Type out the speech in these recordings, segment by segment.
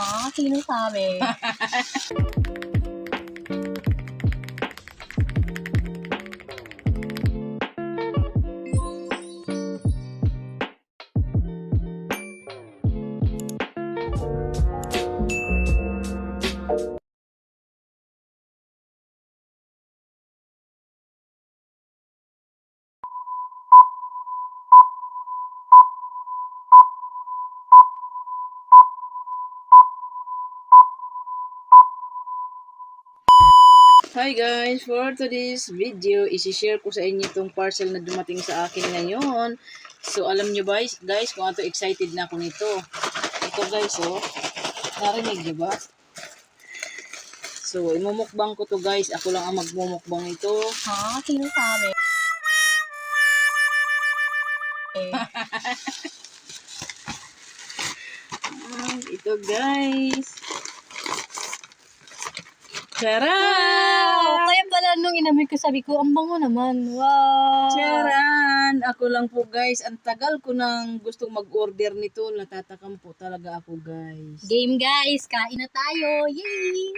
Ah, sino sabi? Hi guys! For today's video, isi-share ko sa inyo itong parcel na dumating sa akin ngayon. So, alam nyo guys, guys kung ato excited na ako nito. Ito guys, oh. Narinig nyo ba? So, imumukbang ko to guys. Ako lang ang magmumukbang ito. Ah, sino sabi? Ito guys. Tara! Wow! Kaya pala nung inamoy ko, sabi ko, ang bango naman. Wow! Charan! Ako lang po guys. Ang tagal ko nang gustong mag-order nito. Natatakam po talaga ako guys. Game guys, kain na tayo. Yay!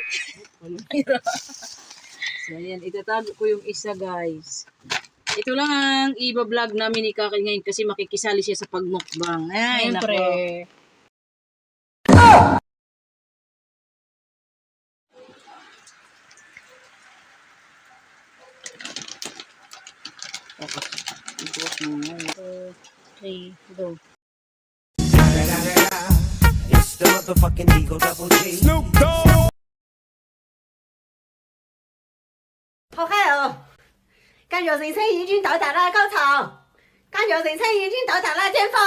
so ayan, itatago ko yung isa guys. Ito lang ang iba-vlog namin ni Kakay ngayon kasi makikisali siya sa pagmukbang. Ay, Siyempre. nako. 好嗨哦，感觉人生已经到达了高潮，感觉人生已经到达了巅峰，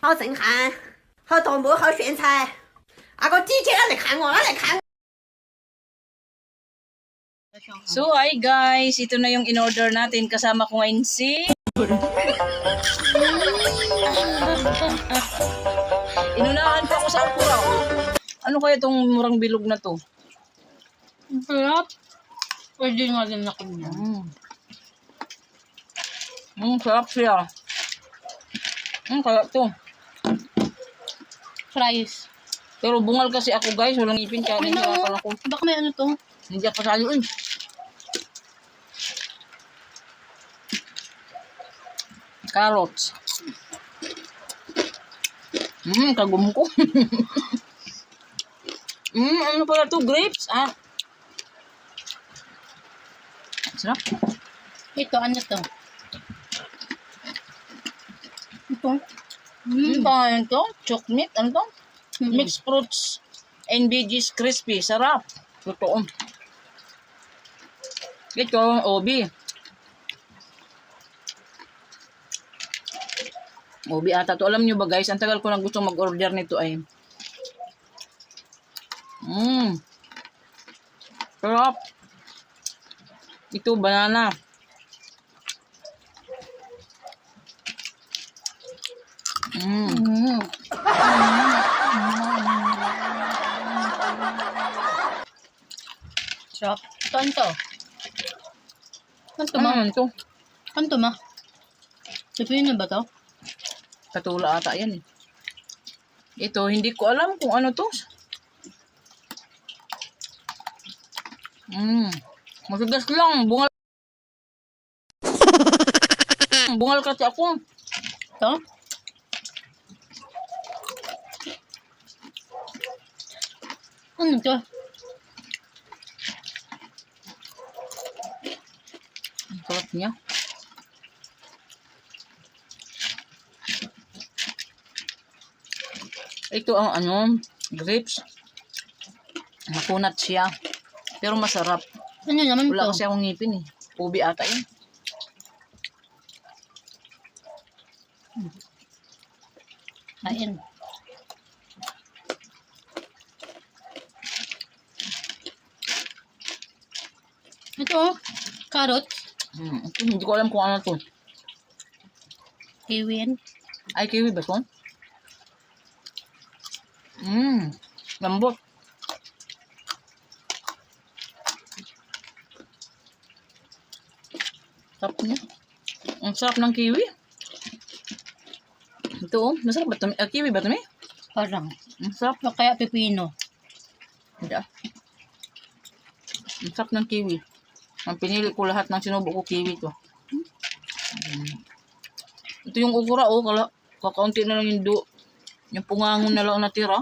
好震撼，好夺目，好炫彩。那个姐姐她来看我，她来看。So, ay guys, ito na yung in-order natin. Kasama ko ngayon si... Inunahan pa ako sa alpura. Ano kaya itong murang bilog na to? Sarap. Pwede nga din ako niya. Mm. Mm, sarap siya. Mm, kaya to. Fries. Pero bungal kasi ako guys, walang ipin kaya Ano? nahihirapan ako. Baka may ano to? Hindi ako sali. Uy! Carrots. Mmm, kagum ko. Mmm, ano pala to? Grapes? Ah. Sarap. Ito, ano to? Ito. Ano ba yan to? Chocolate? Ano to? Mm. Mixed fruits and veggies crispy. Sarap. Totoo. Ito, obi. Obi ata to. Alam nyo ba guys, ang tagal ko nang gusto mag-order nito ay. Mmm. Sarap. Ito, banana. Mmm. Mm. Sarap. Ito, ano to? Ano to, ma? Ano to? Ano to, ma? Pipino ba to? Katula ata yan eh. Ito, hindi ko alam kung ano to. Mm. Matigas lang. Bungal. Bungal kasi ako. To? Ano to? Sarap niya. Ito ang ano, grapes. Makunat siya. Pero masarap. Ano naman Wala to? kasi akong ngipin eh. Ubi ata yun. Kain. Ito, carrot, Hmm. ito, Hindi ko alam kung ano to. kiwi yan. Ay, kiwi ba to? Mmm. Lambot. Sarap niya. Ang sarap ng kiwi. Ito oh. Masarap ba ito? Ah, kiwi ba ito? Parang. Ang sarap. Kaya pipino. Hindi ah. Ang sarap ng kiwi. Ang pinili ko lahat ng sinubo ko kiwi to. Ito yung ukura oh. Kala, kakaunti na lang yung do. Yung pungangon na lang natira.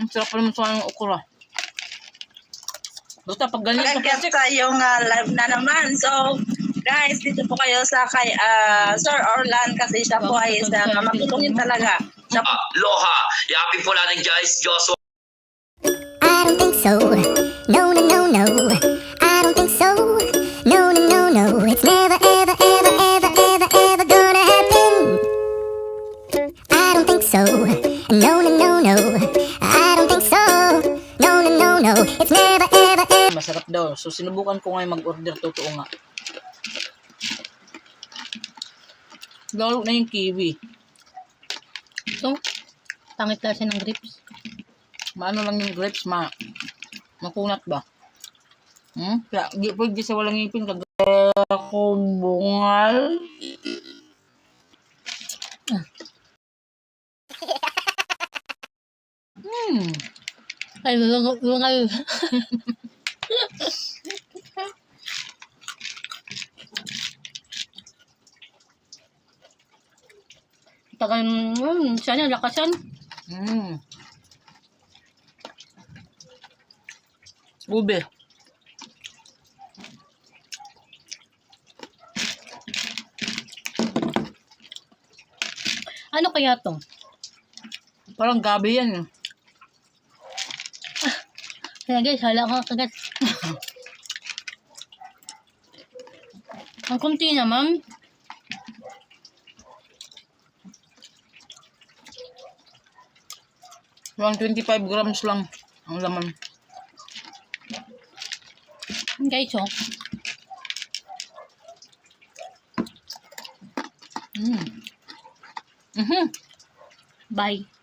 Ang sarap pa naman sa yung ukura. Basta pag ganyan sa Nag-get plastic. tayong uh, live na naman. So, guys, dito po kayo sa kay ah, Sir Orlan kasi siya po ay isang uh, matutungin talaga. Siya Aloha! Yapin po natin guys, Joshua I don't think so. Masarap daw. So sinubukan ko ngayon mag-order. Totoo nga. Lalo na yung kiwi. So, pangit kasi ng grapes. Maano lang yung grapes, ma makunat ba? Hmm? Kaya, di pwede sa walang ngipin, kagaya ko bungal. Hmm. Ay, lungal. Tagal, hmm, sana lakasan. Hmm. Ube. Ano kaya to? Parang gabi yan. eh. Kaya guys, hala ka kagat. Ang kunti naman. Parang 25 grams lang ang laman. Guys, oh. Hmm. Mhm. Bye.